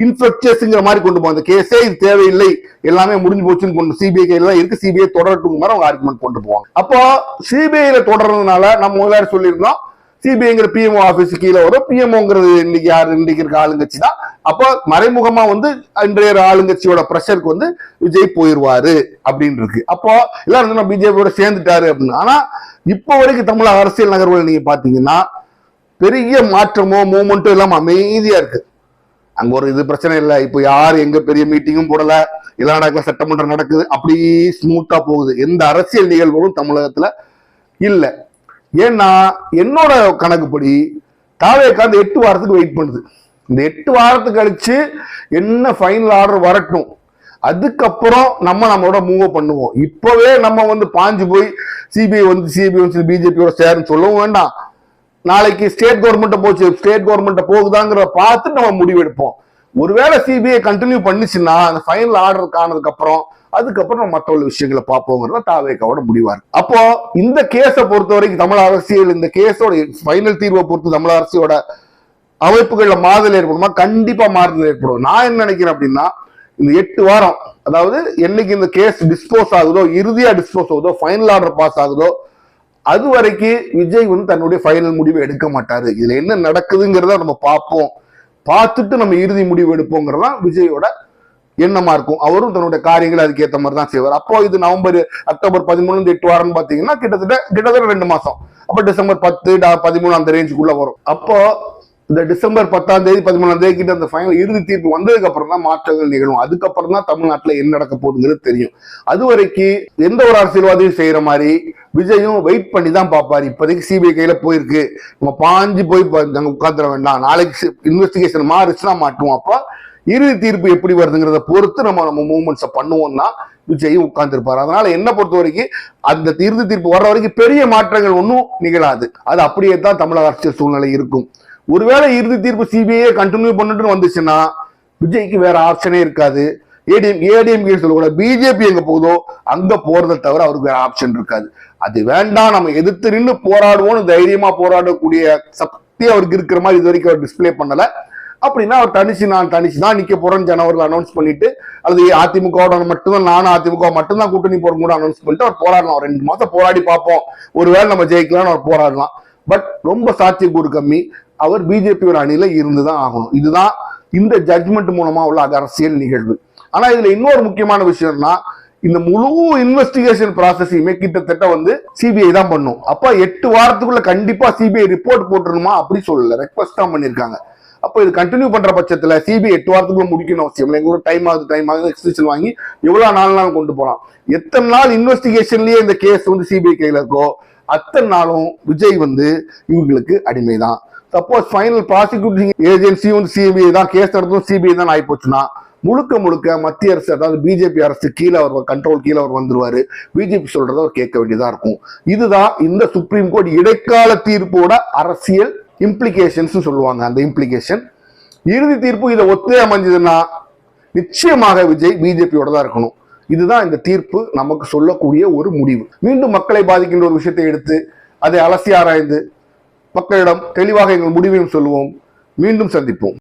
இன்ஃபெக்டியஸ்ங்கிற மாதிரி கொண்டு போகும் அந்த கேஸே இது தேவையில்லை. எல்லாமே முடிஞ்சு போச்சுன்னு கொண்டு சிபிஐ கையில் தான் இருக்கு. சிபிஐ தொடரட்டும் மாதிரி அவங்க ஆர்குமெண்ட் கொண்டு போவாங்க. அப்போ சிபிஐல தொடர்றதுனால நம்ம முதலாளி சொல்லியிருந்தோம். சிபிஐங்கிற பிஎம்ஓ ஆஃபீஸ் கீழே வரும். பிஎம்ஓங்கிறது இன்னைக்கு யார்? இன்னைக்கு இருக்க ஆளுங்கட்சி தான். அப்போ மறைமுகமா வந்து இன்றைய ஆளுங்கட்சியோட ப்ரெஷருக்கு வந்து விஜய் போயிடுவாரு அப்படின்னு இருக்கு. அப்போ எல்லாரும் வந்து பிஜேபியோட சேர்ந்துட்டாரு அப்படின்னு. ஆனா இப்போ வரைக்கும் தமிழக அரசியல் நகர்வுகள் நீங்க பாத்தீங்கன்னா பெரிய மாற்றமோ மூமெண்ட்டோ இல்லாம அமைதியா இருக்கு. அங்க ஒரு இது பிரச்சனை இல்லை. இப்போ யார் எங்க பெரிய மீட்டிங்கும் போடல? எல்லா நடக்கல சட்டமன்றம் நடக்குது. அப்படி ஸ்மூத்தா போகுது. எந்த அரசியல் நிகழ்வுகளும் தமிழகத்துல இல்ல. ஏன்னா என்னோட கணக்குப்படி தாவேக்கா அந்த எட்டு வாரத்துக்கு வெயிட் பண்ணுது. இந்த எட்டு வாரத்துக்கு கழிச்சு என்ன ஃபைனல் ஆர்டர் வரட்டும். அதுக்கப்புறம் நம்ம நம்மளோட மூவ் பண்ணுவோம். இப்பவே நம்ம வந்து பாஞ்சு போய் சிபிஐ வந்து சிபிஐ வந்து பிஜேபியோட சேருன்னு சொல்லவும் வேண்டாம். நாளைக்கு ஸ்டேட் கவர்மெண்ட் போச்சு ஸ்டேட் கவர்மெண்ட் போகுதாங்கிறத பார்த்து நம்ம முடிவெடுப்போம். ஒருவேளை சிபிஐ கண்டினியூ பண்ணுச்சுன்னா அந்த ஃபைனல் ஆர்டர் காணதுக்கு அப்புறம் அதுக்கப்புறம் நம்ம மற்ற உள்ள விஷயங்களை பார்ப்போங்கிறத தாவேக்காவோட முடிவார். அப்போ இந்த கேஸை பொறுத்த வரைக்கும் தமிழ் அரசியல் இந்த கேஸோட ஃபைனல் தீர்வை பொறுத்து தமிழ் அரசியோட அமைப்புகள்ல மாறுதல் ஏற்படுமா? கண்டிப்பா மாறுதல் ஏற்படும். நான் என்ன நினைக்கிறேன் அப்படின்னா இந்த எட்டு வாரம் அதாவது என்னைக்கு இந்த கேஸ் டிஸ்போஸ் ஆகுதோ இறுதியா டிஸ்போஸ் ஆகுதோ ஃபைனல் ஆர்டர் பாஸ் ஆகுதோ அது வரைக்கும் விஜய் வந்து தன்னுடைய ஃபைனல் முடிவு எடுக்க மாட்டாரு. இதுல என்ன நடக்குதுங்கிறத நம்ம பார்ப்போம். பார்த்துட்டு நம்ம இறுதி முடிவு எடுப்போங்கிறதான் விஜயோட எண்ணமா இருக்கும். அவரும் தன்னுடைய காரியங்கள் அதுக்கேற்ற மாதிரி தான் செய்வார். அப்போ இது நவம்பர் அக்டோபர் பதிமூணு எட்டு வாரம் பாத்தீங்கன்னா கிட்டத்தட்ட கிட்டத்தட்ட ரெண்டு மாசம். அப்ப டிசம்பர் பத்து டா- பதிமூணு அந்த ரேஞ்சுக்குள்ள வரும். அப்போ இந்த டிசம்பர் பத்தாம் தேதி பதிமூணாம் தேதி கிட்ட அந்த ஃபைனல் இறுதி தீர்ப்பு வந்ததுக்கு அப்புறம் தான் மாற்றங்கள் நிகழும். அதுக்கப்புறம் தான் தமிழ்நாட்டில் என்ன நடக்க போகுதுங்கிறது தெரியும். அது வரைக்கும் எந்த ஒரு அரசியல்வாதியும் செய்யற மாதிரி விஜயும் வெயிட் பண்ணி தான் பார்ப்பாரு. இப்போதைக்கு சிபிஐ கையில போயிருக்கு. நம்ம பாஞ்சு போய் ப- உட்காந்துட வேண்டாம். நாளைக்கு இன்வெஸ்டிகேஷன் மாறிச்சுன்னா மாட்டுவோம் அப்போ இறுதி தீர்ப்பு எப்படி வருதுங்கிறத பொறுத்து நம்ம நம்ம மூவ்மெண்ட்ஸை பண்ணுவோம்னா விஜயும் உட்கார்ந்துருப்பாரு. அதனால என்ன பொறுத்த வரைக்கும் அந்த இறுதி தீர்ப்பு வர்ற வரைக்கும் பெரிய மாற்றங்கள் ஒன்றும் நிகழாது. அது அப்படியே தான் தமிழக அரசியல் சூழ்நிலை இருக்கும். ஒருவேளை இறுதி தீர்ப்பு சிபிஐ கண்டினியூ பண்ணிட்டு வந்துச்சுன்னா விஜய்க்கு வேற ஆப்ஷனே இருக்காது. ஏடிஎம் ஏடிஎம்கே சொல்லக்கூட பிஜேபி எங்க போகுதோ அங்க போறதை தவிர அவருக்கு வேற ஆப்ஷன் இருக்காது. அது வேண்டாம் நம்ம எதிர்த்து நின்று போராடுவோம்னு தைரியமா போராடக்கூடிய சக்தி அவருக்கு இருக்கிற மாதிரி இது வரைக்கும் அவர் டிஸ்ப்ளே பண்ணல. அப்படின்னா அவர் தனிச்சு நான் தனிச்சு தான் நிக்க போறேன்னு ஜனவரியில் அனௌன்ஸ் பண்ணிட்டு அல்லது அதிமுகவோட மட்டும்தான் நானும் அதிமுக மட்டும்தான் கூட்டணி போற கூட அனௌன்ஸ் பண்ணிட்டு அவர் போராடலாம். ரெண்டு மாசம் போராடி பார்ப்போம். ஒருவேளை நம்ம ஜெயிக்கலாம்னு அவர் போராடலாம். பட் ரொம்ப சாத்தியக்கூறு கம்மி. அவர் பிஜேபியோட அணியில இருந்துதான் ஆகணும். இதுதான் இந்த ஜட்மெண்ட் மூலமா உள்ள அது அரசியல் நிகழ்வு. ஆனா இதுல இன்னொரு முக்கியமான விஷயம்னா இந்த முழு இன்வெஸ்டிகேஷன் ப்ராசஸையுமே கிட்டத்தட்ட வந்து சிபிஐ தான் பண்ணும். அப்ப எட்டு வாரத்துக்குள்ள கண்டிப்பா சிபிஐ ரிப்போர்ட் போட்டுருமா அப்படி சொல்லல. ரெக்வஸ்ட் தான் பண்ணிருக்காங்க. அப்போ இது கண்டினியூ பண்ற பட்சத்துல சிபிஐ எட்டு வாரத்துக்குள்ள முடிக்கணும் அவசியம் இல்லை. எங்களுக்கு டைம் ஆகுது டைம் ஆகுது எக்ஸ்டென்ஷன் வாங்கி எவ்வளவு நாலு நாள் கொண்டு போகலாம் எத்தனை நாள் இன்வெஸ்டிகேஷன்லயே இந்த கேஸ் வந்து சிபிஐ கையில இருக்கோ அத்தனை நாளும் விஜய் வந்து இவங்களுக்கு அடிமைதான். சப்போஸ் ஃபைனல் ப்ராசிக்யூட்டிங் ஏஜென்சி வந்து சிபிஐ தான் கேஸ் நடத்தும் சிபிஐ தான் ஆகிப்போச்சுன்னா முழுக்க முழுக்க மத்திய அரசு அதாவது பிஜேபி அரசு கீழே அவர் கண்ட்ரோல் கீழே அவர் வந்துருவாரு. பிஜேபி சொல்றத அவர் கேட்க வேண்டியதா இருக்கும். இதுதான் இந்த சுப்ரீம் கோர்ட் இடைக்கால தீர்ப்போட அரசியல் இம்ப்ளிகேஷன்ஸ் சொல்லுவாங்க அந்த இம்ப்ளிகேஷன் இறுதி தீர்ப்பு இதை ஒத்தே அமைஞ்சதுன்னா நிச்சயமாக விஜய் பிஜேபியோட தான் இருக்கணும். இதுதான் இந்த தீர்ப்பு நமக்கு சொல்லக்கூடிய ஒரு முடிவு. மீண்டும் மக்களை பாதிக்கின்ற ஒரு விஷயத்தை எடுத்து அதை அலசி ஆராய்ந்து மக்களிடம் தெளிவாக எங்கள் முடிவையும் சொல்லுவோம். மீண்டும் சந்திப்போம்.